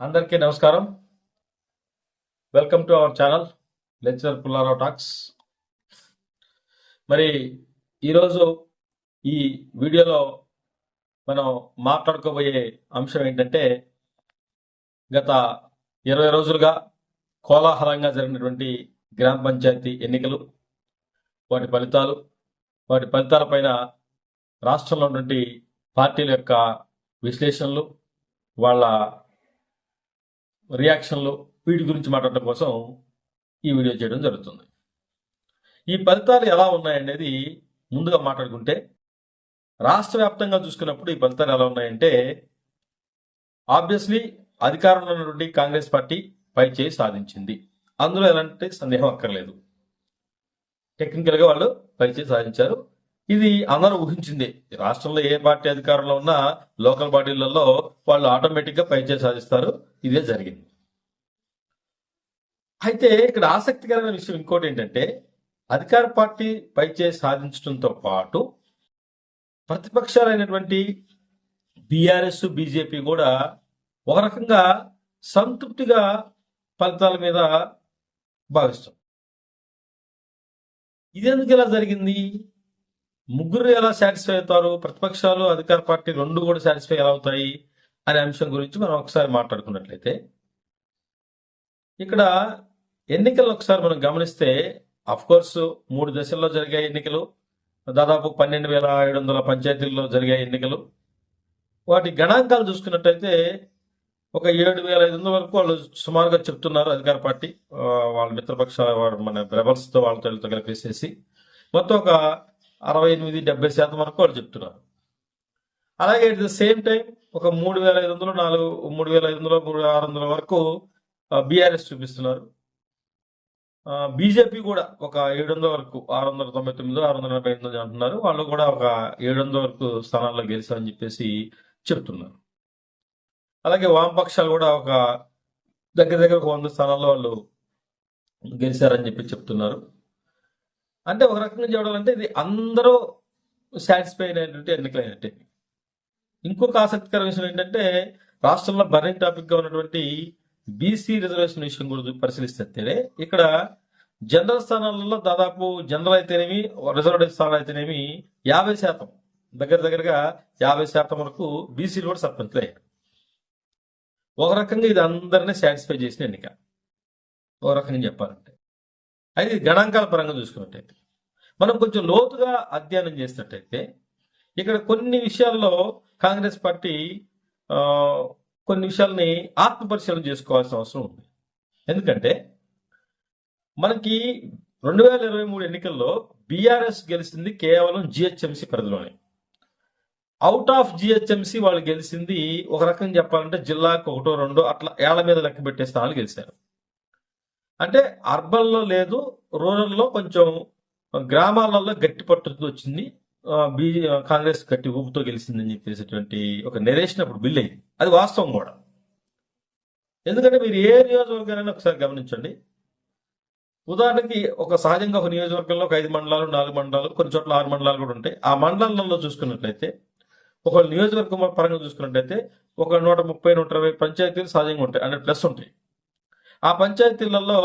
అందరికీ నమస్కారం. Welcome to our channel lecturer Pullarao talks మరి ఈరోజు ఈ వీడియోలో మనం మాట్లాడుకోబోయే అంశం ఏంటంటే గత ఇరవై రోజులుగా కోలాహలంగా జరిగినటువంటి గ్రామ పంచాయతీ ఎన్నికలు వాటి ఫలితాలు వాటి ఫలితాలపైన రాష్ట్రంలో ఉన్నటువంటి పార్టీల యొక్క విశ్లేషణలు వాళ్ళ రియాక్షన్లు వీటి గురించి మాట్లాడటం కోసం ఈ వీడియో చేయడం జరుగుతుంది. ఈ ఫలితాలు ఎలా ఉన్నాయనేది ముందుగా మాట్లాడుకుంటే రాష్ట్ర వ్యాప్తంగా చూసుకున్నప్పుడు ఈ ఫలితాలు ఎలా ఉన్నాయంటే ఆబ్వియస్లీ అధికారంలో ఉన్నటువంటి కాంగ్రెస్ పార్టీ పై చేయి సాధించింది. అందులో ఎలాంటి సందేహం అక్కర్లేదు. టెక్నికల్గా వాళ్ళు పై చేయి సాధించారు. ఇది అందరూ ఊహించింది. రాష్ట్రంలో ఏ పార్టీ అధికారంలో ఉన్నా లోకల్ పార్టీలలో వాళ్ళు ఆటోమేటిక్గా పైచే సాధిస్తారు. ఇదే జరిగింది. అయితే ఇక్కడ ఆసక్తికరమైన విషయం ఇంకోటి ఏంటంటే అధికార పార్టీ పైచే సాధించడంతో పాటు ప్రతిపక్షాలైనటువంటి బీఆర్ఎస్ బీజేపీ కూడా ఒక రకంగా సంతృప్తిగా ఫలితాల మీద భావిస్తాం ఇదెందుకు ఇలా జరిగింది? ముగ్గురు ఎలా సాటిస్ఫై అవుతారు? ప్రతిపక్షాలు అధికార పార్టీ రెండు కూడా సాటిస్ఫై ఎలా అవుతాయి? అనే అంశం గురించి మనం ఒకసారి మాట్లాడుకున్నట్లయితే ఇక్కడ ఎన్నికలు ఒకసారి మనం గమనిస్తే అఫ్ కోర్స్ మూడు దశల్లో జరిగాయి ఎన్నికలు. దాదాపు పన్నెండు వేల ఏడు వందల పంచాయతీల్లో జరిగాయి ఎన్నికలు. వాటి గణాంకాలు చూసుకున్నట్టయితే ఒక ఏడు వేల ఐదు వందల వరకు వాళ్ళు సుమారుగా చెప్తున్నారు అధికార పార్టీ. వాళ్ళ మిత్రపక్షాల వాళ్ళ మన rebels వాళ్ళతో కలిపేసేసి మొత్తం ఒక అరవై ఎనిమిది డెబ్బై శాతం వరకు వాళ్ళు చెప్తున్నారు. అలాగే అట్ ద సేమ్ టైం ఒక మూడు వేల ఐదు వందలు నాలుగు మూడు వేల ఐదు వందలు మూడు ఆరు వందల వరకు బీఆర్ఎస్ చూపిస్తున్నారు. బీజేపీ కూడా ఒక ఏడు వందల వరకు ఆరు వందల తొంభై తొమ్మిది ఆరు వందల ఎనభై ఎనిమిది అంటున్నారు. వాళ్ళు కూడా ఒక ఏడు వందల వరకు స్థానాల్లో గెలిచారని చెప్పేసి చెప్తున్నారు. అలాగే వామపక్షాలు కూడా ఒక దగ్గర దగ్గర ఒక వంద స్థానాల్లో వాళ్ళు గెలిచారని చెప్పి చెప్తున్నారు. అంటే ఒక రకంగా చూడాలంటే ఇది అందరూ సాటిస్ఫై అయినటువంటి ఎన్నికలైనట్టే. ఇంకొక ఆసక్తికర విషయం ఏంటంటే రాష్ట్రంలో బర్నింగ్ టాపిక్గా ఉన్నటువంటి బీసీ రిజర్వేషన్ విషయం గురించి పరిశీలిస్తే ఇక్కడ జనరల్ స్థానాలలో దాదాపు జనరల్ అయితేనేమి రిజర్వ్డ్ స్థానాలు అయితేనేమి యాభై శాతం దగ్గర దగ్గరగా యాభై శాతం వరకు బీసీలు కూడా సర్పంచ్లు అయ్యారు. ఒక రకంగా ఇది అందరినీ సాటిస్ఫై చేసిన ఎన్నిక. ఒక రకంగా చెప్పాలంటే. అయితే గణాంకాల పరంగా చూసుకున్నట్టయితే మనం కొంచెం లోతుగా అధ్యయనం చేసినట్టయితే ఇక్కడ కొన్ని విషయాల్లో కాంగ్రెస్ పార్టీ కొన్ని విషయాల్ని ఆత్మపరిశీలన చేసుకోవాల్సిన అవసరం ఉంది. ఎందుకంటే మనకి రెండు వేల ఇరవై మూడు ఎన్నికల్లో బీఆర్ఎస్ గెలిచింది కేవలం జిహెచ్ఎంసీ పరిధిలోనే. అవుట్ ఆఫ్ జిహెచ్ఎంసీ వాళ్ళు గెలిచింది ఒక రకం చెప్పాలంటే జిల్లాకు ఒకటో రెండో అట్లా ఏళ్ళ మీద లెక్క పెట్టే స్థానాలు గెలిచారు. అంటే అర్బన్లో లేదు రూరల్లో కొంచెం గ్రామాలలో గట్టి పట్టుతో వచ్చింది. బీ కాంగ్రెస్ గట్టి ఊపుతో గెలిచిందని చెప్పేసేటువంటి ఒక నెరేషన్ అప్పుడు బిల్ అయింది. అది వాస్తవం కూడా. ఎందుకంటే మీరు ఏ నియోజకవర్గాన్ని ఒకసారి గమనించండి. ఉదాహరణకి ఒక సహజంగా ఒక నియోజకవర్గంలో ఒక ఐదు మండలాలు నాలుగు మండలాలు కొన్ని చోట్ల ఆరు మండలాలు కూడా ఉంటాయి. ఆ మండలాలలో చూసుకున్నట్లయితే ఒక నియోజకవర్గం పరంగా చూసుకున్నట్లయితే ఒక నూట ముప్పై నూట ఇరవై పంచాయతీలు సహజంగా ఉంటాయి. అంటే ప్లస్ ఉంటాయి. ఆ పంచాయతీలలో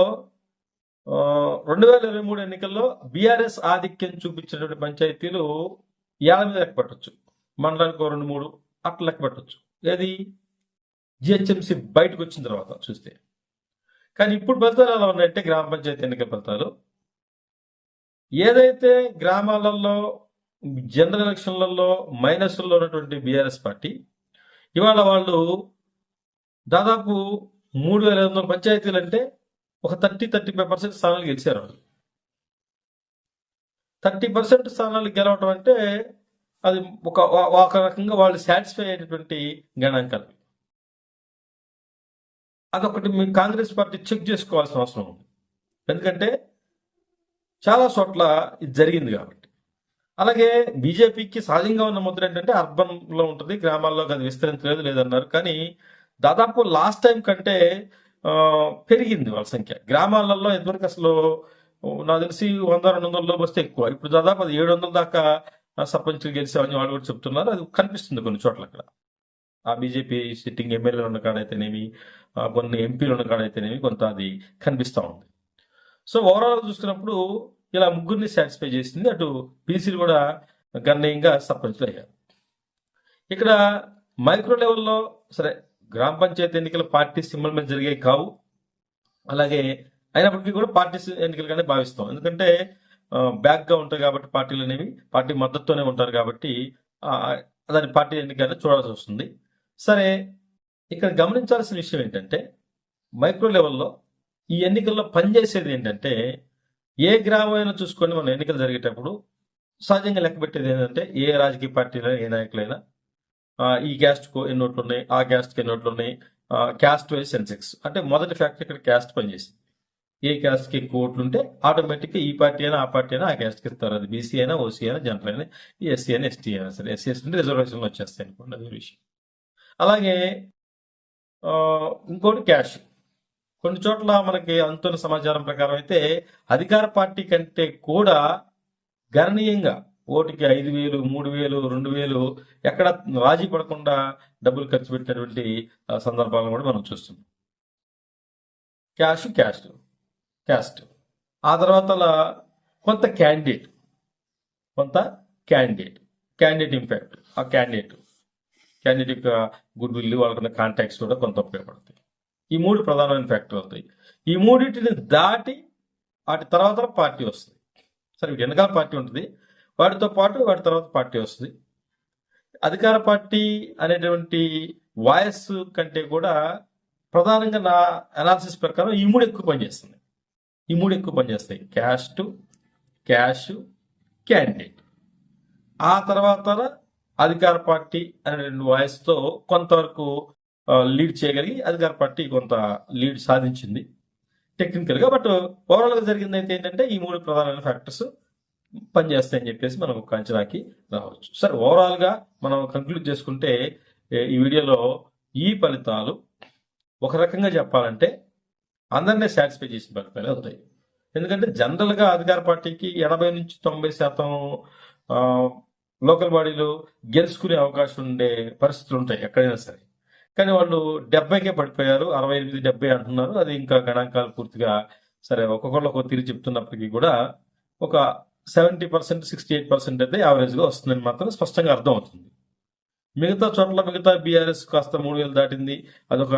రెండు వేల ఇరవై మూడు ఎన్నికల్లో బీఆర్ఎస్ ఆధిక్యం చూపించినటువంటి పంచాయతీలు యాభై మీద లెక్క పెట్టచ్చు. మండలానికి రెండు మూడు అట్లా లెక్క పెట్టచ్చు. ఏది? జిహెచ్ఎంసీ బయటకు వచ్చిన తర్వాత చూస్తే. కానీ ఇప్పుడు ఫలితాలు ఎలా ఉన్నాయంటే గ్రామ పంచాయతీ ఎన్నికల ఫలితాలు. ఏదైతే గ్రామాలలో జనరల్ ఎలక్షన్లలో మైనస్లో ఉన్నటువంటి బీఆర్ఎస్ పార్టీ ఇవాళ వాళ్ళు దాదాపు మూడు వేల ఐదు వందల పంచాయతీలు అంటే ఒక థర్టీ థర్టీ ఫైవ్ పర్సెంట్ స్థానాలు గెలిచారు. థర్టీ పర్సెంట్ స్థానాలు గెలవడం అంటే అది ఒక ఒక రకంగా వాళ్ళు సాటిస్ఫై అయ్యేటటువంటి గణాంకాలు. అదొకటి మీ కాంగ్రెస్ పార్టీ చెక్ చేసుకోవాల్సిన అవసరం ఉంది. ఎందుకంటే చాలా చోట్ల ఇది జరిగింది కాబట్టి. అలాగే బీజేపీకి సహజంగా ఉన్న ముద్ర ఏంటంటే అర్బన్లో ఉంటుంది గ్రామాల్లో అది విస్తరించలేదు లేదన్నారు. కానీ దాదాపు లాస్ట్ టైం కంటే పెరిగింది వాళ్ళ సంఖ్య. గ్రామాలలో ఇదివరకు అసలు నాకు తెలిసి వంద రెండు వందల లోపు వస్తే ఎక్కువ. ఇప్పుడు దాదాపు అది ఏడు వందల దాకా సర్పంచ్లు గెలిచామని వాళ్ళు కూడా చెప్తున్నారు. అది కనిపిస్తుంది కొన్ని చోట్ల అక్కడ. ఆ బీజేపీ సిట్టింగ్ ఎమ్మెల్యేలు ఉన్న కాడైతేనేమి కొన్ని ఎంపీలు ఉన్న కాడైతేనేమి కొంత అది కనిపిస్తూ ఉంది. సో ఓవరాల్ చూసుకున్నప్పుడు ఇలా ముగ్గురిని సాటిస్ఫై చేసింది. అటు బీసీలు కూడా గణనీయంగా సర్పంచ్లు అయ్యారు. ఇక్కడ మైక్రో లెవెల్లో సరే గ్రామ పంచాయతీ ఎన్నికలు పార్టీ సింబల్ మీద జరిగాయి కావు. అలాగే అయినప్పటికీ కూడా పార్టీ ఎన్నికలుగానే భావిస్తాం. ఎందుకంటే బ్యాక్గా ఉంటాయి కాబట్టి పార్టీలు అనేవి పార్టీ మద్దతుతోనే ఉంటారు కాబట్టి దాని పార్టీ ఎన్నికైనా చూడాల్సి వస్తుంది. సరే ఇక్కడ గమనించాల్సిన విషయం ఏంటంటే మైక్రో లెవెల్లో ఈ ఎన్నికల్లో పనిచేసేది ఏంటంటే ఏ గ్రామం అయినా చూసుకొని మనం ఎన్నికలు జరిగేటప్పుడు సహజంగా లెక్క పెట్టేది ఏంటంటే ఏ రాజకీయ పార్టీలో ఏ నాయకులైనా ఈ గ్యాస్ట్కు ఎన్ని నోట్లు ఉన్నాయి? ఆ గ్యాస్ట్కి ఎన్ని నోట్లు ఉన్నాయి? క్యాస్ట్ వైజ్ సెన్సెక్స్ అంటే మొదటి ఫ్యాక్టర్ ఇక్కడ క్యాస్ట్ పనిచేసింది. ఏ క్యాస్ట్కి ఎక్కువ ఓట్లు ఉంటే ఆటోమేటిక్ ఈ పార్టీ అయినా ఆ పార్టీ అయినా ఆ క్యాస్ట్కి ఇస్తారు. అది బీసీ అయినా ఓసీ అయినా జనరల్ అయినా ఈ ఎస్సీ అయినా ఎస్టీ అయినా సరే. ఎస్సీ ఎస్టీ రిజర్వేషన్లు వచ్చేస్తాయి అనుకోండి అదే విషయం. అలాగే ఇంకోటి క్యాష్ కొన్ని చోట్ల మనకి అందుతున్న సమాచారం ప్రకారం అయితే అధికార పార్టీ కంటే కూడా గణనీయంగా ఓటుకి ఐదు వేలు మూడు వేలు రెండు వేలు ఎక్కడ రాజీ పడకుండా డబ్బులు ఖర్చు పెట్టినటువంటి సందర్భాలను కూడా మనం చూస్తున్నాం. Cash caste caste. ఆ తర్వాత కొంత క్యాండిడేట్ కొంత క్యాండిడేట్ క్యాండిడేట్ ఇంపాక్ట్ ఆ క్యాండిడేట్. క్యాండిడేట్ యొక్క గుడ్ విల్ వాళ్ళకున్న కాంటాక్ట్స్ కూడా కొంత ఉపయోగపడతాయి. ఈ మూడు ప్రధానమైన ఫ్యాక్టర్ అవుతాయి. ఈ మూడింటిని దాటి వాటి తర్వాత పార్టీ వస్తుంది. సరే వీటి వెనకాల పార్టీ ఉంటుంది. వాటితో పాటు వాటి తర్వాత పార్టీ వస్తుంది. అధికార పార్టీ అనేటువంటి వాయిస్ కంటే కూడా ప్రధానంగా నా అనాలిసిస్ ప్రకారం ఈ మూడు ఎక్కువ పనిచేస్తుంది ఈ మూడు ఎక్కువ పనిచేస్తాయి. క్యాస్ట్ క్యాష్ క్యాండిడేట్ ఆ తర్వాత అధికార పార్టీ అనే రెండు వాయిస్తో కొంతవరకు లీడ్ చేయగలిగి అధికార పార్టీ కొంత లీడ్ సాధించింది. టెక్నికల్గా బట్ ఓవరాల్గా జరిగింది అయితే ఏంటంటే ఈ మూడు ప్రధానమైన ఫ్యాక్టర్స్ పనిచేస్తాయని చెప్పేసి మనం ఒక అంచనాకి రావచ్చు. సరే ఓవరాల్గా మనం కంక్లూడ్ చేసుకుంటే ఈ వీడియోలో ఈ ఫలితాలు ఒక రకంగా చెప్పాలంటే అందరినీ సాటిస్ఫై చేసిన ఫలితాలే అవుతాయి ఎందుకంటే జనరల్గా అధికార పార్టీకి ఎనభై నుంచి తొంభై శాతం లోకల్ బాడీలు గెలుచుకునే అవకాశం ఉండే పరిస్థితులు ఉంటాయి ఎక్కడైనా సరే. కానీ వాళ్ళు డెబ్బైకే పడిపోయారు అరవై ఎనిమిది డెబ్బై అంటున్నారు. అది ఇంకా గణాంకాలు పూర్తిగా సరే ఒక్కొక్కళ్ళు ఒక్కొక్క తిరిగి చెప్తున్నప్పటికీ కూడా ఒక seventy percent sixty eight percent అయితే యావరేజ్గా వస్తుందని మాత్రం స్పష్టంగా అర్థం అవుతుంది మిగతా చోట్ల మిగతా బీఆర్ఎస్ కాస్త మూడు వేలు దాటింది అదొక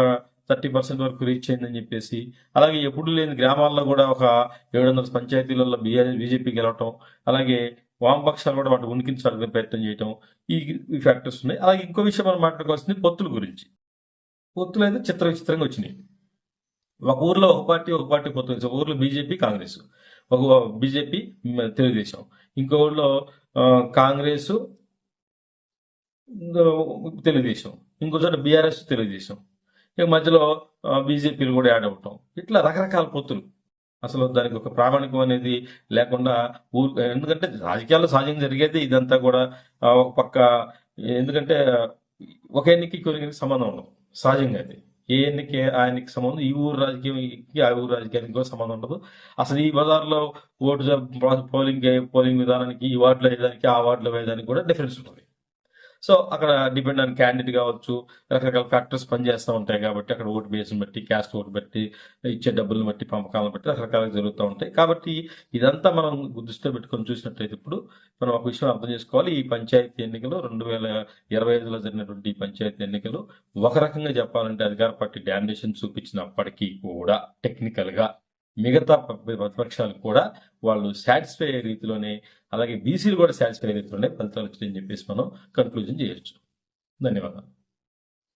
థర్టీ పర్సెంట్ వరకు రీచ్ అయిందని చెప్పేసి అలాగే ఎప్పుడు లేని గ్రామాల్లో కూడా ఒక ఏడు వందల పంచాయతీలలో బీఆర్ఎస్ బీజేపీ గెలవటం అలాగే వామపక్షాలు కూడా వాటి ఉనికిని ప్రయత్నం చేయటం ఈ ఈ ఫ్యాక్టర్స్ ఉన్నాయి. అలాగే ఇంకో విషయం మనం మాట్లాడుకోవాల్సింది పొత్తుల గురించి. పొత్తులు అయితే చిత్ర విచిత్రంగా వచ్చినాయి. ఒక ఊర్లో ఒక పార్టీ ఒక పార్టీ పోతుంది. ఒక ఊర్లో బీజేపీ కాంగ్రెస్. ఒక బీజేపీ తెలుగుదేశం. ఇంకో ఊర్లో కాంగ్రెస్ తెలుగుదేశం. ఇంకో చోట బీఆర్ఎస్ తెలుగుదేశం. ఇక మధ్యలో బీజేపీలు కూడా యాడ్ అవటం. ఇట్లా రకరకాల పొత్తులు అసలు దానికి ఒక ప్రామాణికం అనేది లేకుండా ఊరు ఎందుకంటే రాజకీయాల్లో సహజంగా జరిగేది ఇదంతా కూడా ఒక పక్క ఎందుకంటే ఒక ఎన్నికకి ఇంకో సంబంధం ఉండదు. సహజంగా అది. ఏ ఎన్నిక సంబంధం? ఈ ఊరు రాజకీయానికి ఆ ఊరు రాజకీయానికి కూడా సంబంధం ఉండదు. అసలు ఈ బజార్లో ఓటు పోలింగ్ పోలింగ్ విధానానికి ఈ వార్డులో వేయడానికి ఆ వార్డులో వేయడానికి కూడా డిఫరెన్స్ ఉంటుంది. సో అక్కడ డిపెండ్ ఆన్ క్యాండిడేట్ కావచ్చు రకరకాల ఫ్యాక్టర్స్ పనిచేస్తూ ఉంటాయి కాబట్టి అక్కడ ఓటు బేస్ని బట్టి క్యాస్ట్ ఓటు బట్టి ఇచ్చే డబ్బులను బట్టి పంపకాలను బట్టి రకరకాలుగా జరుగుతూ ఉంటాయి. కాబట్టి ఇదంతా మనం దృష్టిలో పెట్టుకొని చూసినట్లయితే ఇప్పుడు మనం ఒక విషయం అర్థం చేసుకోవాలి. ఈ పంచాయతీ ఎన్నికలు రెండు వేల ఇరవై ఐదులో జరిగినటువంటి పంచాయతీ ఎన్నికలు ఒక రకంగా చెప్పాలంటే అధికార పార్టీ డామినేషన్ చూపించినప్పటికీ కూడా టెక్నికల్గా మిగతా ప- ప్రతిపక్షాలు కూడా వాళ్ళు సాటిస్ఫై అయ్యే రీతిలోనే అలాగే బీసీలు కూడా సాటిస్ఫై అయ్యే రీతిలోనే ఫలితాలు వచ్చాయని చెప్పేసి మనం కన్క్లూజన్ చేయొచ్చు. ధన్యవాదాలు.